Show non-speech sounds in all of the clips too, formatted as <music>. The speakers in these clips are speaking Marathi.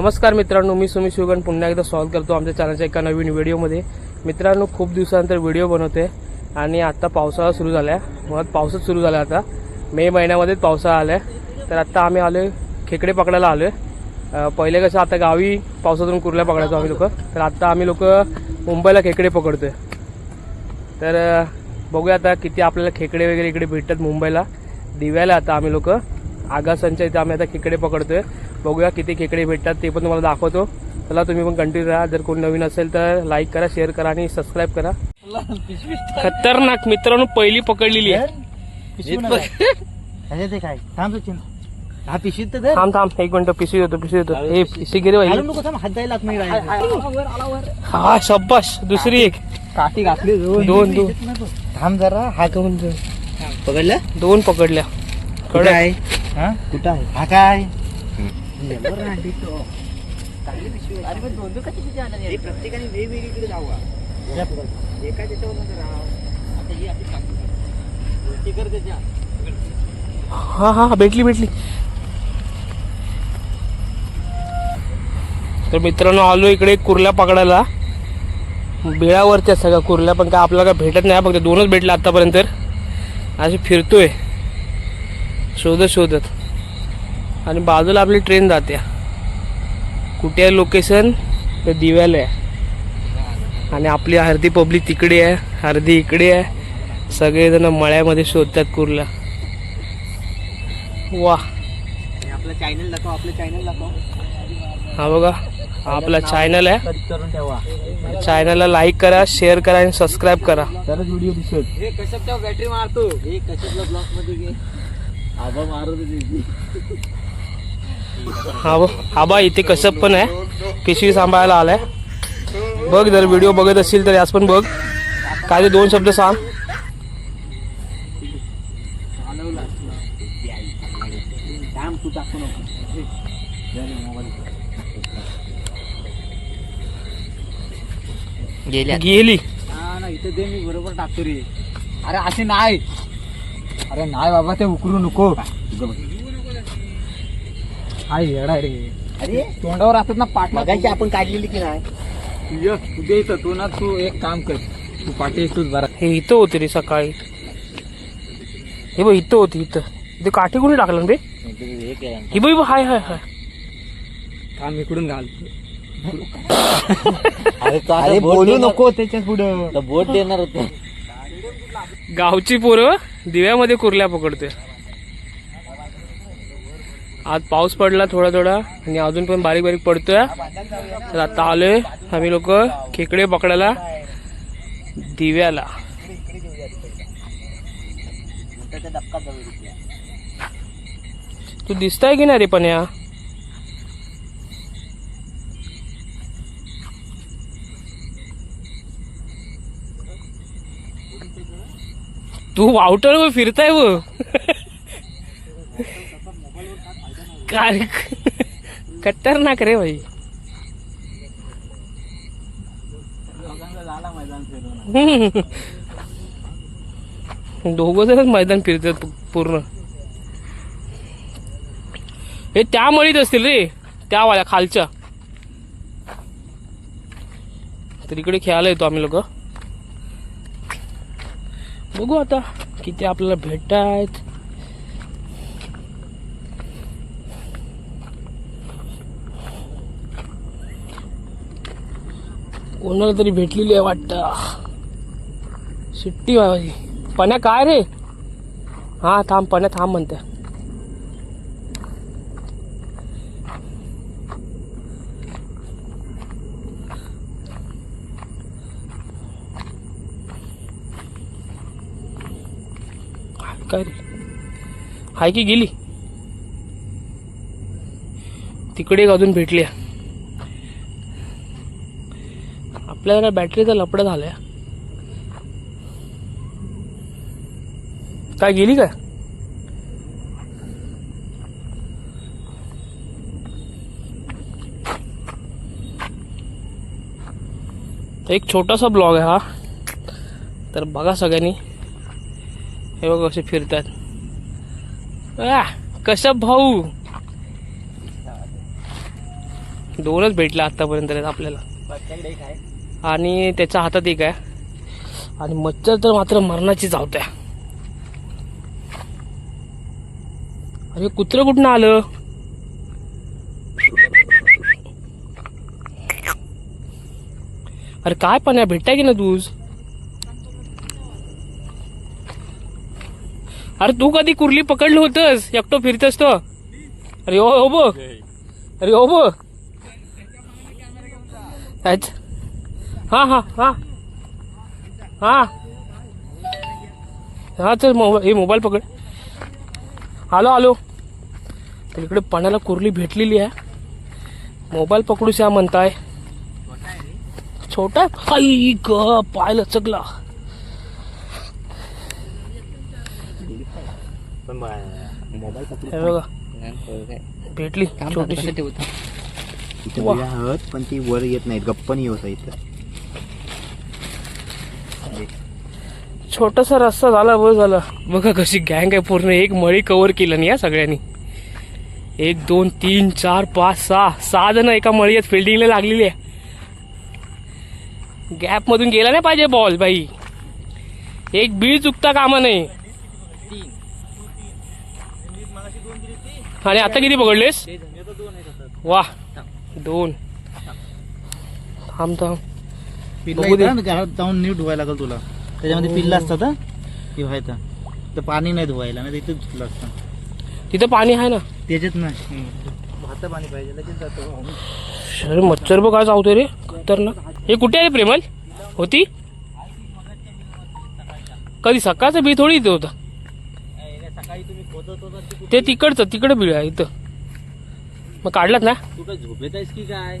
नमस्कार मित्रांनो मी सुमी शिवगण पुन्हा एकदा स्वागत करतो आमच्या चॅनलच्या एका नवीन व्हिडिओमध्ये मित्रांनो खूप दिवसानंतर व्हिडिओ बनवते आणि आत्ता पावसाळा सुरू झाला आहे मुळात पावसच सुरू झाला आता. मे महिन्यामध्येच पावसाळा आला आहे तर आत्ता आम्ही आलो खेकडे पकडायला आलो आहे पहिले कसं आता गावी पावसातून कुर्ल्या पकडायचो आम्ही लोक. तर आत्ता आम्ही लोक मुंबईला खेकडे पकडतो आहे तर बघूया आता किती आपल्याला खेकडे वगैरे इकडे भेटतात मुंबईला. दिव्याला आता आम्ही लोक. आगासांच्या इथे आम्ही आता खेकडे पकडतोय. बघूया किती खेकडे भेटतात ते पण तुम्हाला दाखवतो. चला तुम्ही पण कंटिन्यू राहा. जर कोण नवीन असेल तर लाईक करा शेअर करा आणि सबस्क्राईब करा. खतरनाक मित्रांनो पहिली पकडलेली आहे. काय थांब हा पिशीत तर. थांब थांब एक मिनिट पिशवी होतो पिशवी होतो. हे पिशवी गिरे. हा शब्बाश दुसरी एक. काठी घातली दोन दोन. थांब जरा हा दोन दोन पकडलं दोन पकडल्या. कडक आहे? हा कुठं आहे हा काय प्रत्येकाने वेगवेगळीकडे जावा एका हा हा हा, भेटली भेटली तर मित्रांनो आलो इकडे कुर्ल्या पकडायला. बिळावरती आहेत सगळ्या कुर्ल्या पण काय आपल्याला काय भेटत नाही फक्त दोनच भेटले आतापर्यंत असे फिरतोय. शोधत शोधत आणि बाजूला आपली ट्रेन जाते. कुठे आहे लोकेशन ते दिव्याला आहे. आणि आपली अर्धी पब्लिक तिकडे आहे. अर्धी इकडे आहे. सगळेजण मळ्यामध्ये शोधतात कुर्ल्या वा. आपलं चॅनल दाखव आपलं चॅनल दाखव. हा बघा. आपला चॅनल आहे. कट करून ठेवा. चॅनलला लाईक करा शेअर करा आणि सबस्क्राईब करा. तरच व्हिडिओ दिसत हे कशाच्या बॅटरी मारतो हे मध्ये आबा मारत हा हा बा इथे कसब पण आहे. पिशवी सांभाळायला आलाय. बघ जर व्हिडिओ बघत असतील तर यास पण बघ. काय ते दोन शब्द सांग. गेली. हा ना इथं दे मी बरोबर टाकतो रे. अरे असे नाही. अरे नाही बाबा ते उकरू नको. हाय येडा रे. अरे? तोंडावर असत ना पाठ मगाशी आपण काढलेली की नाही? ये उद्या इथं. तू ना तू एक काम कर. तू पाठी तूच बरा हे इथं होती रे सकाळी. हे बघ इथं होती इथं. इथे काठी कोणी टाकलं बे ही बघ बघ, हाय हाय हाय. काम इकडून घाल. अरे बोलू नको त्याच्या पुढं. बोट देणार होतो. गावची पोरं? दिव्यामध्ये कुर्ल्या पकडते आज पाऊस पडला थोडा थोडा आणि अजून पण बारीक बारीक पडतोय. तर आता आलोय आम्ही लोक खेकडे पकडायला दिव्याला. तू दिसताय की नाही रे पण या तू वावटळ व फिरताय व. काय खतरनाक रे भाई. दोघ जणच मैदान फिरतात पूर्ण. हे त्या मळीत असतील रे त्या वाल्या खालच्या. तर इकडे खेळायला येतो आम्ही लोक. बघू आता किती आपल्याला भेटत आहेत कोणाला तरी भेटलेली आहे वाटतं. सुट्टी पण्या काय रे? हा थांब पण्या थांब म्हणते. काय रे? हाय की गेली? तिकडे एक अजून भेटली. आपल्याला काय बॅटरीचा लपडा झालाय. काय गेली काय? एक छोटासा ब्लॉग आहे हा. तर बघा सगळ्यांनी. हे बघ कसे फिरतात. आ, कशा भाऊ. दोनच भेटला आतापर्यंत आपल्याला. आणि त्याच्या हातात एक आहे. आणि मच्छर तर मात्र मरणाची आहे. अरे कुत्र कुठनं आलं? अरे काय पण भेटताय की ना तूच अरे तू कधी कुर्ली पकडलं होतस? एकटो फिरतस तो. अरे हो हो बो अरे बो अच्छा हा हा हा. हा. हा चल मोबाईल हे मोबाईल पकड. आलो आलो तर इकडे पाण्याला कुर्ली भेटलेली आहे. मोबाईल पकडू श्या म्हणताय. छोटा? आई ग पाय लचकला. पण मोबाईल हे बघा. भेटली छोटीशी. इथे वा. बिया आहोत पण ती वर येत नाहीत गप्पनी होत इथं. छोटासा रस्ता झाला बस झाला. बघा कशी गँग आहे पूर्ण. एक मळी कव्हर केलं नाही या सगळ्यांनी. एक दोन तीन चार पाच सहा. सहा जण एका मळीत फिल्डिंगला लागलेली आहे. गॅप मधून गेला नाही पाहिजे बॉल भाई एक बीळ चुकता कामा नाही आणि आता किती पकडलेस? वा दोन थांब बघू दे. ना जाऊन नीट धुवायला लागेल तुला. त्याच्यामध्ये पिल्ला असतात हा? ती व्हायचं तर पाणी नाही धुवायला नाही इथं धुतलं असतं. तिथं पाणी आहे ना? त्याच्यात नाही भात पाणी पाहिजे लगेच जातो अरे मच्छर बघ काय चावतोय रे. खतरनाक. हे कुठे आहे रे प्रेमल? होती? कधी सकाळचं बी थोडी इथं होतं सकाळी तुम्ही खोदत होता ते तिकडचं तिकडं बी आहे इथं. मग काढलात ना? तू काय झोपेत आहेस की काय?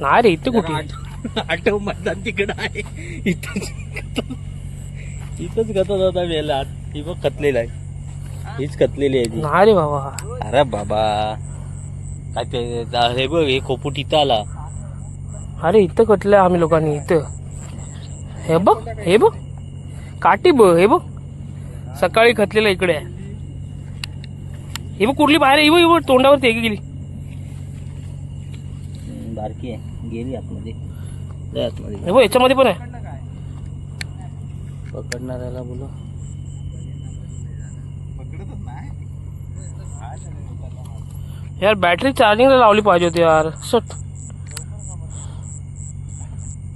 नाही रे इथं कुठे? आठ- आठव मैदान तिकडं आहे. इथंच इथंच गतत होता वेलात ही बघ कतलेला आहे. हीच कतलेली आहे ती. नाही रे बाबा. अरे बाबा. काय ते हे बघ हे खोपूट इथं आला. अरे इथं कटलंय आम्ही लोकांनी इथं. हे बघ हे बघ. काठी बघ हे बघ. सकाळी खतलेलं इकडे. आहे हे बघ कुठली बाहेर आहे? हे बघ तोंडावरती एक गेली? बारकी आहे. गेली आतमध्ये. लय आतमध्ये हे बघ याच्यामध्ये पण आहे. पकडणाऱ्याला बोलो यार बॅटरी चार्जिंगला लावली पाहिजे होती यार. सट.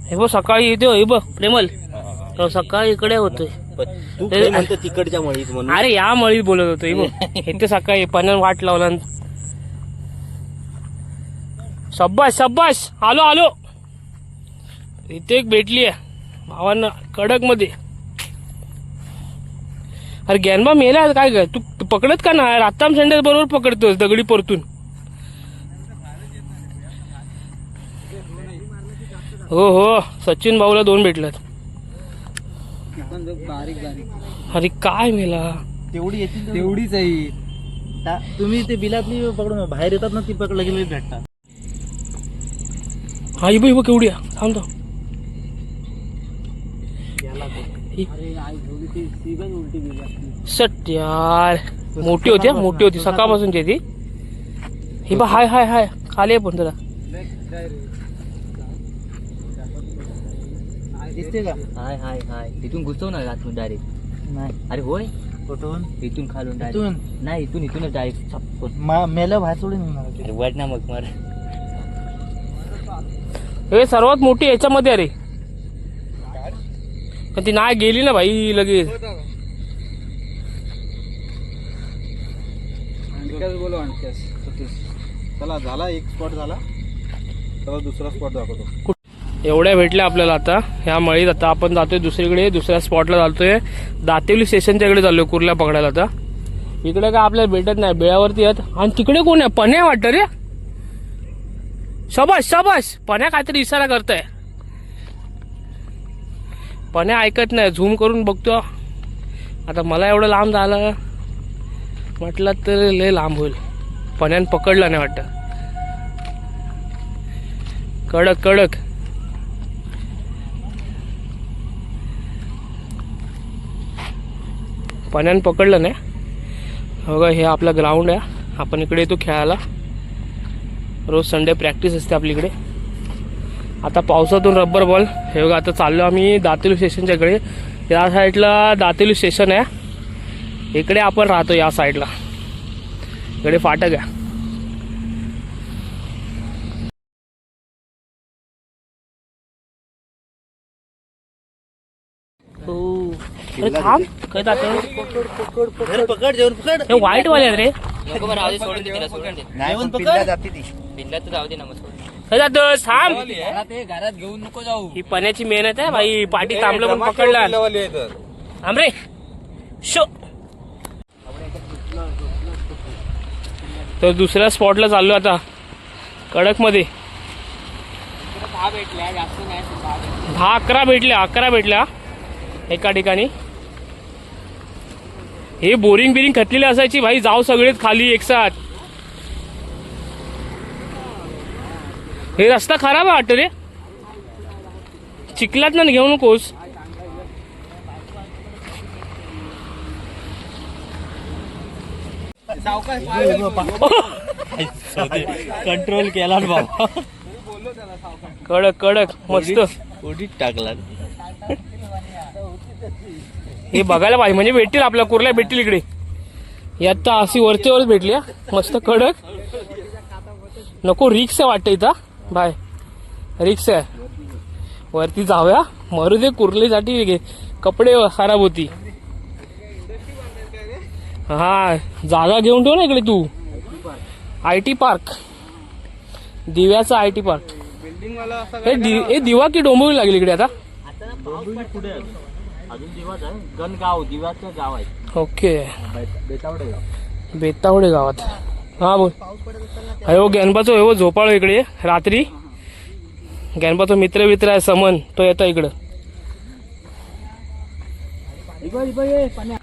हे बघ सकाळी येते हे बघ प्रेमल. सकाळी इकडे होतोय. तू ते- काय म्हणतो तिकडच्या मळीत म्हणून? अरे या मळीत बोलत होतो हे बघ. <laughs> इथे सकाळी पाण्यानं वाट लावला. शब्बाश शब्बाश आलो आलो. इथे एक भेटली आहे. भावांना कडकमध्ये अरे गॅनबा मेला काय काय तू तू पकडत का नाही? राताम संडेस बरोबर पकडतोस दगडी परतून. हो हो. सचिन भाऊला दोन भेटल्यात. बारीक बारीक. अरे काय मेला? तेवढी येतील तेवढीच आहे. तुम्ही ते बिलातली पकडून बाहेर येतात ना ती पकड लगेच भेटतात. हा बघ केवढी आहे. थांब थांब. ही- सट यार. मोठी होती हा, मोठी होती. सकाळपासूनची ती? ही बघ हाय हाय हाय. खाली आहे पण जरा. दिसते का? हाय हाय हाय. तिथून घुसव ना आतमध्ये डायरेक्ट नाही. अरे होय? कुठून? इथून खालून इथून? नाही इथून इथूनच डायरेक्ट छप्पन. मा- मेल्या बाहेर सोडून येणार ते. अरे वाट ना मग मार. हे सर्वात मोठी याच्यामध्ये अरे. पण ती नाही गेली ना भाई लगेच. चला झाला एक स्पॉट झाला. चला दुसरा स्पॉट दाखवतो. एवढ्या भेटल्या आपल्याला आता. ह्या मळीत आता आपण जातोय दुसरीकडे दुसऱ्या स्पॉटला जातोय. दातेवली स्टेशनच्या इकडे चाललोय कुर्ल्या पकडायला आता. इकडे काय आपल्याला भेटत नाही बेळावरती येत आणि तिकडे कोण आहे? पण्या वाटतं रे. शबाश शबाश पण्या काहीतरी इशारा करताय. पण्या ऐकत नाही झूम करून बघतो. आता मला एवढं लांब झालं म्हटलं तर लय लांब होईल. पण्यान पकडलं नाही वाटतं. कडक कडक. पाण्यानं पकडलं नाही. बघा हे आपला ग्राउंड आहे. आपण इकडे येतो खेळायला. रोज संडे प्रॅक्टिस असते आपलीकडे आता पावसातून रब्बर बॉल हे बघा आता चाललो आम्ही दातेलू स्टेशनच्या इकडे. या साईडला दातेलू स्टेशन आहे. इकडे आपण राहतो या साईडला इकडे फाटक आहे हो अरे थांब. काय धर, पकड जेवण पकड. हे व्हाईट वाले रे. नको बरं राहू दे सोडून दे तिला सोडून दे. नाही पण पकड. पिल्ला जाते ती. जाऊ दे ना मग सोडून. काय थांब. मला ते घरात घेऊन नको जाऊ. ही पण्याची मेहनत आहे भाई पाठी थांबलं पण पकडला. थांब रे. शो. तर दुसऱ्या स्पॉटला चाललो आता. कडकमध्ये दहा भेटल्या जास्त नाही पण दहा भेटल्या. दहा अकरा भेटल्या अकरा भेटल्या एका ठिकाणी. हे बोरिंग बिरिंग खतलेली असायची भाई जाऊ सगळेच खाली एकसाथ हे रस्ता खराब आहे वाटतं रे. चिखलात ना घेऊ नकोस. कंट्रोल केला बाबा. कडक कडक मस्त. उडीत टाकला हे बघायला पाहिजे. म्हणजे भेटतील आपल्या कुर्ल्या भेटतील इकडे. यात तर अशी वरच्या वरच भेटली. मस्त कडक. नको रिक्स आहे वाटतं इथं. बाय. रिक्स आहे. वरती जाऊया. मरू दे कुर्लीसाठी. गे- कपडे खराब होती. हा जागा घेऊन ठेव ना इकडे तू. I T park. दिव्याचा आय टी पार्क. हे दि- दिवा की डोंबिवली लागली इकडे आता. अजून दिवाच आहे. गणगाव गाव आहे. ओके. बेतावडे गावात. हा बोल अयो गणपाचो हो झोपाळो इकडे. रात्री. गणपाचो मित्र मित्र आहे समन. तो येतो इकडं.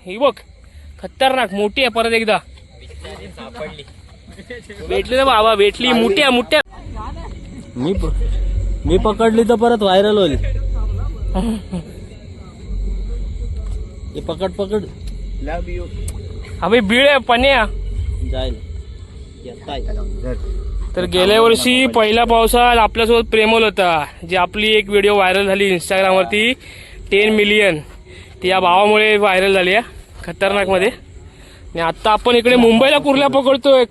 ही बघ. खतरनाक. मोठी आहे परत एकदा. भेटली ना बाबा. भेटली. मोठी आहे मोठ्या. मी प- मी पकडली तर परत व्हायरल होईल. <laughs> हे पकड पकड. अबे बीळ आहे पन्या. जाईल. तर गेल्या वर्षी पहिल्या पावसात आपल्यासोबत प्रेमल होता जी आपली एक व्हिडिओ व्हायरल झाली इंस्टाग्रामवरती टेन मिलियन ती या भावामुळे व्हायरल झाली आहे खतरनाकमध्ये. आणि आता आपण इकडे मुंबईला कुर्ल्या पकडतोय.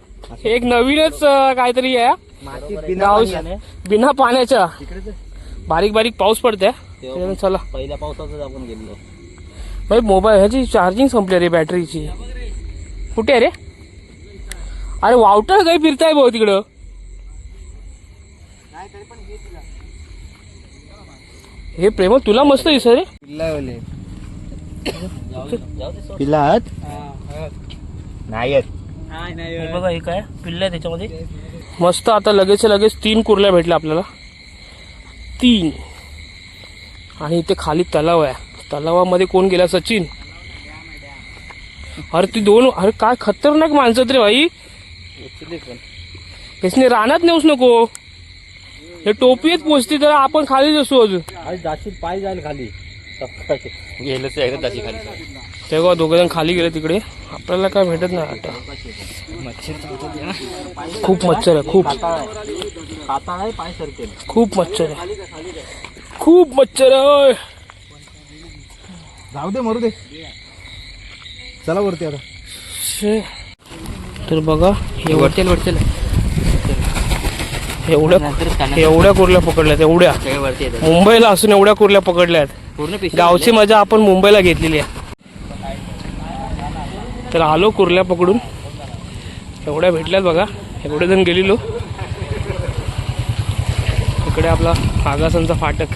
एक नवीनच काहीतरी आहे बिना पाण्याच्या. बारीक बारीक पाऊस पडतोय. चला. पहिल्या पावसातच आपण गेलो भाई मोबाईल ह्याची चार्जिंग संपली रे बॅटरीची कुठे आहे रे? अरे वावटर काही फिरताय भाऊ तिकडं? हे प्रेम तुला मस्त दिसत रे. पिल्ला नाही हे बघा हे काय? पिल्ल आहे त्याच्यामध्ये. मस्त आता लगेच लगेच तीन कुर्ल्या भेटल्या आपल्याला. तीन. आणि इथे खाली तलाव आहे. तलावामध्ये कोण गेला? सचिन. अरे ती दोन अरे काय खतरनाक माणसं रे भाई यासने रानात नेऊच नको. हे टोपीत पोचती तर आपण खालीच असू अजून. पाय जाईल खाली. गेलं ताशी खाली. तेव्हा दोघं जण खाली गेले तिकडे. आपल्याला काय भेटत नाही आता. खूप मच्छर आहे खूप. खाता आहे पाय सरकेल. खूप मच्छर आहे. खूप मच्छर आहे. जाऊ दे मरू दे. चला वरती आता. शे. तर बघा एवढ्या वरचेल वरचेल. एवढ्या एवढ्या कुर्ल्या पकडल्यात एवढ्या. सगळे वरती येतात मुंबईला असून एवढ्या कुर्ल्या पकडल्यात. पूर्ण पिशवी गावची मजा आपण मुंबईला घेतलेली आहे. तर आलो कुर्ल्या पकडून. एवढ्या भेटल्यात बघा. एवढे जण गेलेलो. इकडे आपला आगासांचा फाटक.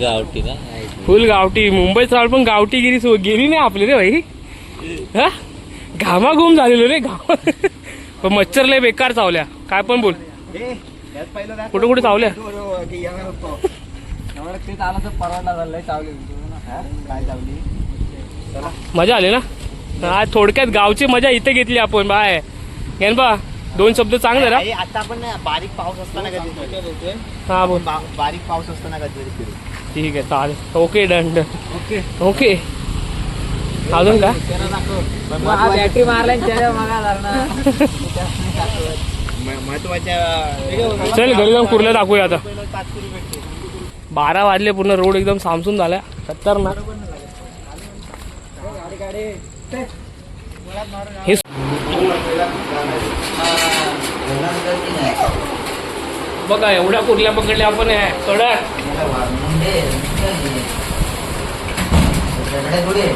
गावठी का? फुल गावठी मुंबईत राहून पण गावठीगिरी सो- गेली नाही आपली रे भाई. हा? घामाघूम झालेलो रे घाम पण मच्छर लय बेकार चावल्या. काय पण बोल. कुठे कुठे चावल्या? मजा आली ना? हा थोडक्यात गावची मजा इथे घेतली आपण बाय. घेन बा. दोन शब्द सांग जरा हे. आता आपण ना बारीक पाऊस असताना कधी हा बोल. बारीक पाऊस असताना कधी फिरू. ठीक आहे चालेल. Okay done done. Okay. Okay. अजून का? बॅटरी महत्त्वाच्या <laughs> चल घरी जाऊन कुर्ला दाखवूया आता. बारा वाजले पूर्ण रोड एकदम सामसून झाला. खतरनाक. हे बघा एवढ्या कुर्ल्या पकडल्या आपण आहे कडक थोडे